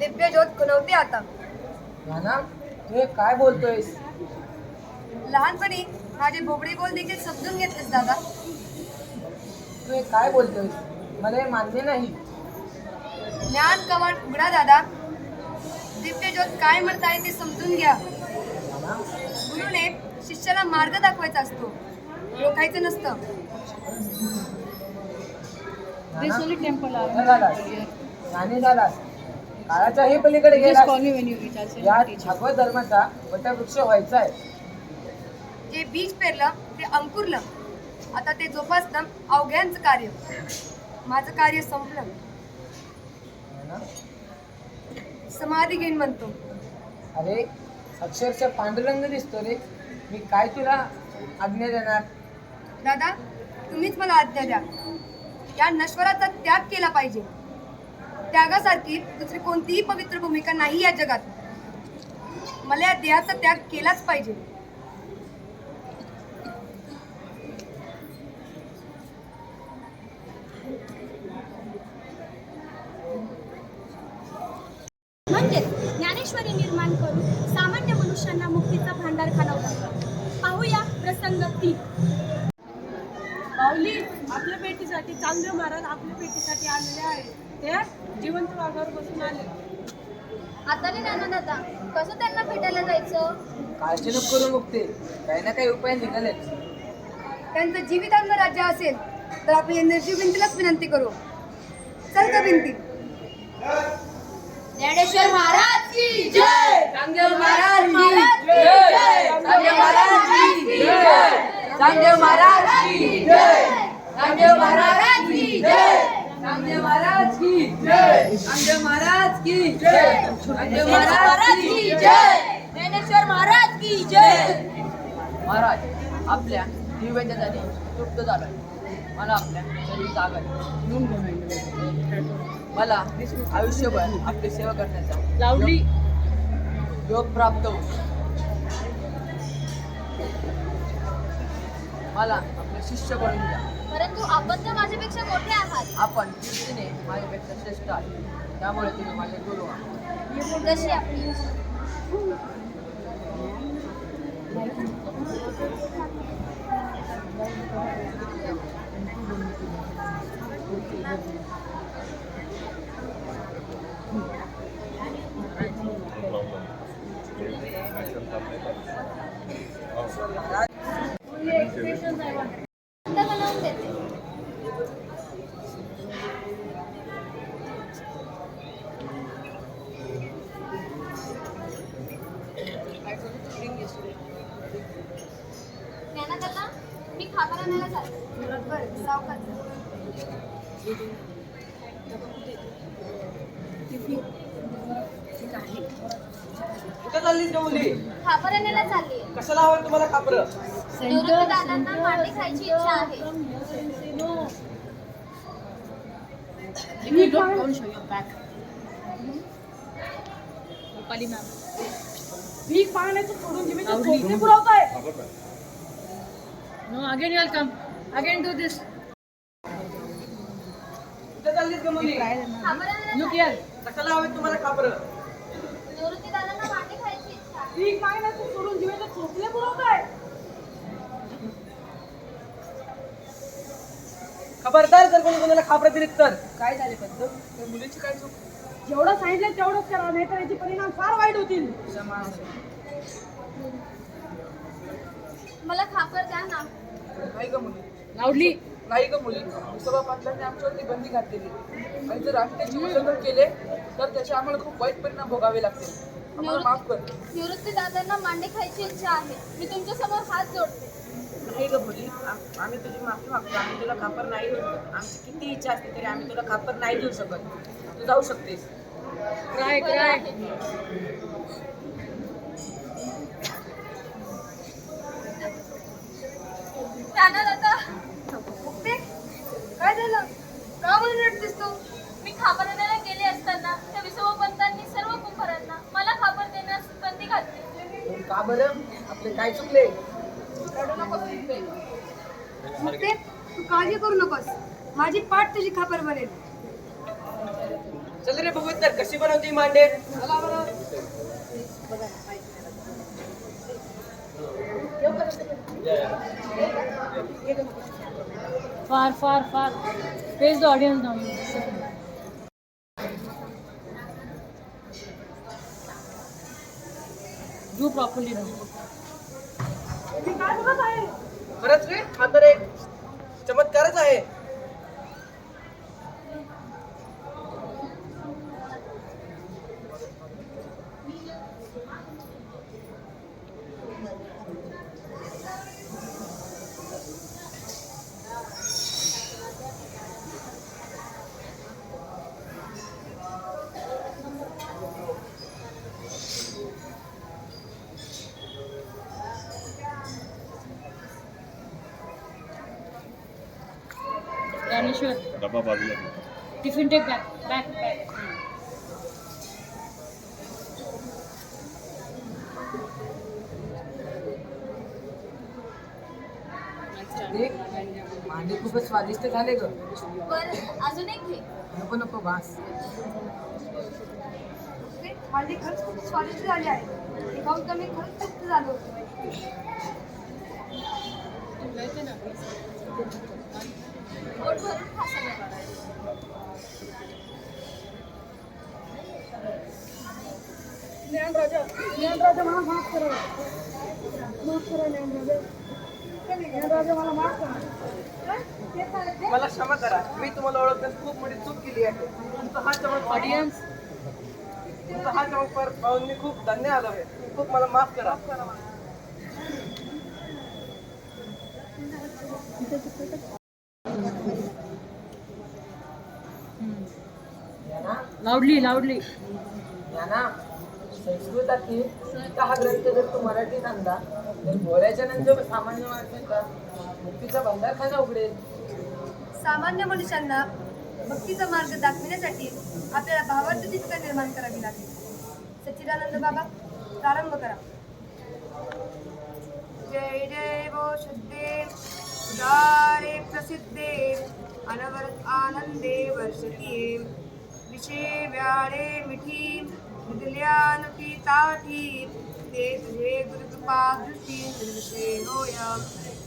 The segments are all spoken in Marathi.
दिव्य ज्योत खुणवते आता. ज्ञाना तू हे काय बोलतोयस? लहानपणी माझे बोबडी बोल देखील समजून घेतलेस दादा. तू हे काय बोलतोयस? मला हे मान्य नाही. ज्ञान कवाट उघडा दादा. दिव्य ज्योत काय म्हणताय ते समजून घ्या. गुरुने शिष्याला मार्ग दाखवायचा असतो. रोखायचं नसतं. झालास ज्ञानी झालास काळाच्याही पलीकडे गेलास या भागवत धर्माचा वटवृक्ष व्हायचा आहे. जे बीज पेरलं ते अंकुरलं. आता ते जोपासणं अवघ्यांचं कार्य. माझं कार्य संपलं. समाधी घेईन म्हणतो. अरे अक्षरशः पांडुरंग दिसतो रे. मी काय तुला आज्ञा देणार? दादा तुम्हीच मला आज्ञा द्या. या नश्वराचा त्याग केला पाहिजे. त्यागासारखी दुसरी कोणतीही पवित्र भूमिका नाही या जगात. मला या देहाचा त्याग केलाच पाहिजे. म्हणजेच ज्ञानेश्वरी निर्माण करून सामान्य मनुष्यांना मुक्तीचा भांडार खाणवला पाहूया प्रसंग तीन. माऊली आपल्या पेटीसाठी चांगलं महाराज आपल्या पेटीसाठी आलेले आहे ते जिवंत वाघावर बसून आले. आता रे नाना दादा कसं त्यांना भेटायला जायचं? काळजी नको करू मुक्ते काही ना काही उपाय निघालेच त्यांचं जीवितांत राज्य असेल तर आपली निर्जीव भिंतीलाच विनंती करू. चल का भिंती. ज्ञानेश्वर महाराज की जय! महाराज की रामदेव महाराज की जय रामदेव महाराज की जय रामदेव महाराज की जय रामदेव महाराज की जय. ज्ञानेश्वर महाराज की जय. महाराज आपल्या दिव्याच्याने तृप्त झालोय. मला आपल्या शरीर जागा. मला आयुष्यभर आपली सेवा करण्याचा लावली. योग- प्राप्त हो मला आपले शिष्य बनवून द्या. परंतु आपण तर माझ्यापेक्षा मोठे आहात. आपण कीर्तीने माझ्यापेक्षा श्रेष्ठ आहे त्यामुळे तुम्ही माझे गुरु आहात जशी आपली आता बनवून देते ज्ञाना दादा मी खाबर आणायला जाते बरं सावकाश कुठे चाललीस खाबर आणायला चालली कशाला हवं तुम्हाला कापरं निवृत्त दादांना मांडे खायची इच्छा आहे. भीक पाहण्याचं सोडून जिवेचे चोचले पुरवताय. कुठे चाललीस मुली खाबर कशाला हवे तुम्हाला निवृत्ती दादांना खायची इच्छा सोडून चोचले पुरवताय. खबरदार जर कोणी कोणाला खापरं दिलीत तर. काय झाले पण त्या मुलीची काय चूक? जेवढं सांगितलं तेवढंच करा नाही तर याचे परिणाम फार वाईट होतील. मला खापर द्या ना. नाही का मुली लावली. नाही का मुली. विसोबा पाटलांनी आमच्यावरती बंदी घातलेली. आणि जर आम्ही त्याची उल्लंघन केले तर त्याचे आम्हाला खूप वाईट परिणाम भोगावे लागतील. माफ कर. निवृत्ती दादांना मांडे खायची इच्छा आहे. मी तुमच्यासमोर हात जोडते. नाही ग मुली आम- आम्ही तुझी माफी मागतो. आम्ही तुला खापर नाही देऊ शकत. आमची किती इच्छा असते तरी आम्ही तुला खापर नाही देऊ शकत. तू जाऊ शकतेस. त्यांना दादा मुक्ते काय झालं का म्हणून रडतेस तू मी खापर आणायला गेले असताना त्या विसोबा पंतांनी सर्व कुंभारांना मला खापर देण्यास बंदी घातली का बरं आपले काय चुकले मग ते तू काळजी करू नकोस माझी पाठ तुझी खापर बनेल चल रे बघू तर कशी बनवती मांडे far, far. Face the audience now. Do properly now. खरंच रे हा तर एक चमत्कारच आहे Dhaneshwar. डबा बाजूला take back. Back, back. देख मांडे खूपच स्वादिष्ट झाले ग अजून एक घे नको नको बास खरंच खूप स्वादिष्ट झाली आहे हे खाऊन तर मी खरंच तृप्त झालो होतो ज्ञानराजा मला माफ करा. माफ करा ज्ञानराजा. ज्ञानराजा मला माफ करा. मला क्षमा करा. मी तुम्हाला ओळखण्यात खूप मोठी चूक केली आहे. तुमचा हा चमत्कार Audience. तुमचा हा चमत्कार पाहून मी खूप धन्य आलो आहे. खूप मला माफ करा. loudly. ज्ञाना संस्कृतातील गीता हा ग्रंथ जर तू मराठीत आणला तर बोलायच्या नंतर सामान्य माणसांचा मुक्तीचा भंडारखाना उघडेल? सामान्य मनुष्यांना भक्तीचा मार्ग दाखविण्यासाठी आपल्याला भावार्थ दीपिका निर्माण करावी लागेल. सच्चिदानंद बाबा प्रारंभ करा. जय जय वो शुद्धे उदारे प्रसिद्धे अनवरत आनंदे वर्षतीये विषे व्याळे मिठी मृदुल्यानुती ताठी ते तुझे गुरुकृपा दृष्टी निर्विषे होय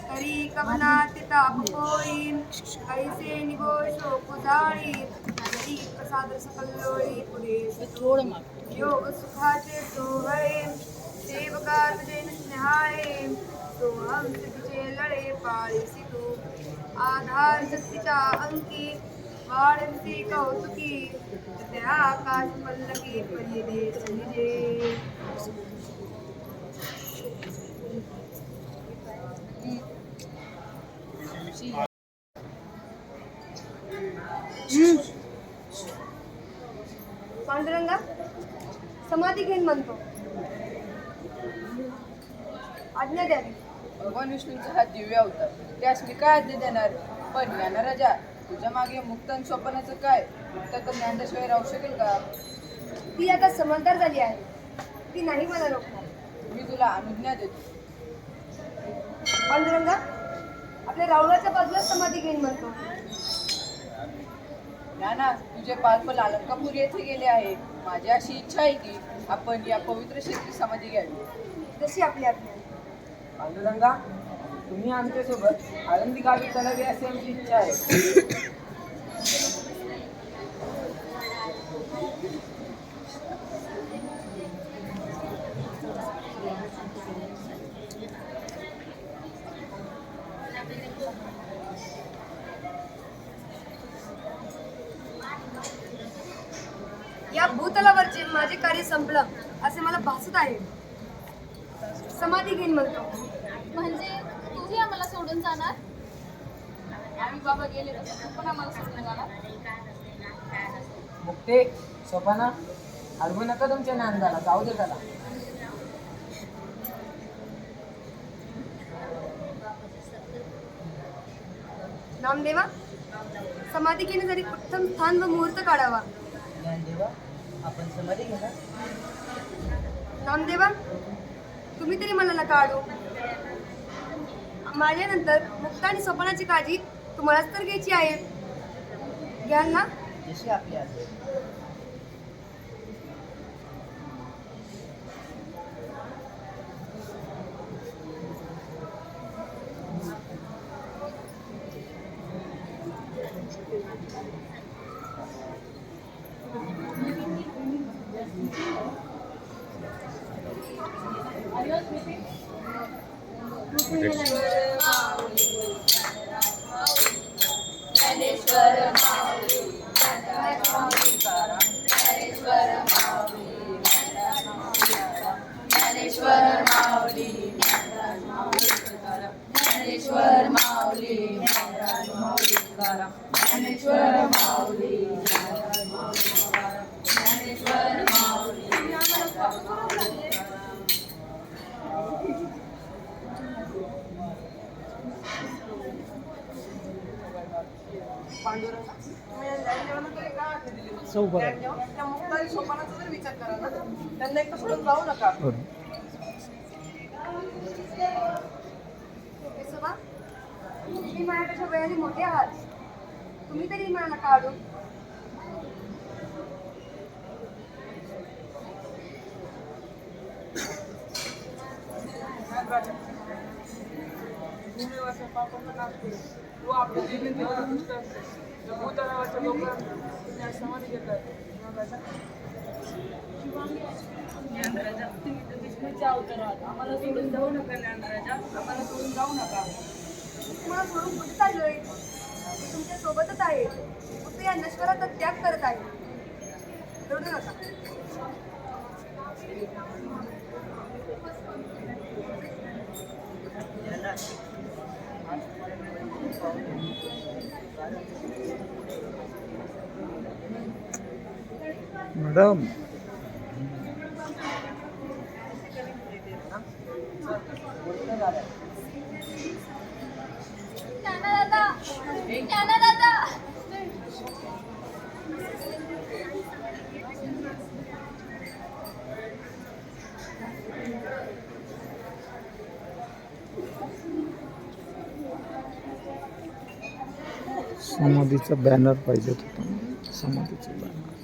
तरी कवनाति ताप होई कैसे निगोषो कुजाळी तरी प्रसाद सकल्लोळी पुढे योग सुखाचे सोहळे सेवका तुझे स्नेहाळे सोहम तुझे लळे पाळीसी तू आधार शक्तीच्या अंकी वाढंती कौतुकी त्या आकाश पल्लकी परी दे संजे पांडुरंगा समाधी घेईन म्हणतो। आज्ञा द्यावी भगवान विष्णूंचा हा दिव्य होता. त्यास मी काय आज्ञा देणार? पण ज्ञाना राजा तुझ्या मागे मुक्त आणि स्वप्नाचं काय? मुक्त तर ज्ञानाशिवाय राहू शकेल का? ती आता समजदार झाली आहे. ती नाही मला रोखणार. मी तुला अनुज्ञा देतो. पांडुरंगा आपल्या रावणाच्या बाजूला समाधी घेईन म्हणतो. ज्ञाना तुझे पालपल अलंकापूर येथे गेले आहे. माझी अशी इच्छा आहे की आपण या पवित्र क्षेत्री समाधी घ्यावी. जशी आपली आज्ञा पांडुरंगा तुम्ही आमच्यासोबत आळंदी गावी चलावी अशी आमची इच्छा आहे. या भूतलावरचे माझे कार्य संपलं असे मला भासत आहे. समाधी घेईन म्हणतो. म्हणजे सोडून जाणार? आम्ही बाबा गेले तसं तू पण आम्हाला सोडून जाणार. मुक्ते सोपाना हरवू नका तुमच्या नांदाला जाऊ दे त्याला. नामदेवा समाधी घेण्यासाठी उत्तम स्थान व मुहूर्त काढावा. ज्ञानदेवा आपण समाधी घेणार. नामदेवा तुम्ही तरी मला आडू माझ्यानंतर मुक्त आणि स्वप्नाची काळजी तुम्हालाच तर घ्यायची आहे. घ्याल ना? जशी आपली आज्ञा. त्या मुक्ताई सोपानाचा जर विचार करा त्यांना एकटं सोडून जाऊ नका तुम्ही माझ्यापेक्षा वयाने मोठे आहात तुम्ही तरी मला काढून भूमीवरच्या पापांना नाचते व आपल्या जीवनातील दुष्ट असते भूतलावरच्या लोकांना समाधी घेतात ज्ञानराजा तुम्ही विष्णूच्या अवतारात आम्हाला सोडून जाऊ नका ज्ञानराजा आम्हाला सोडून जाऊ नका तुम्हाला सोडून कुठे चाललोय? मी तुमच्या सोबतच आहे. फक्त या नश्वराचा त्याग करत आहे. रडू नका. मॅडम समाधीचा बॅनर पाहिजे होता. समाधीचा बॅनर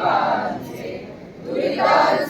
avanti. Tu ricordi.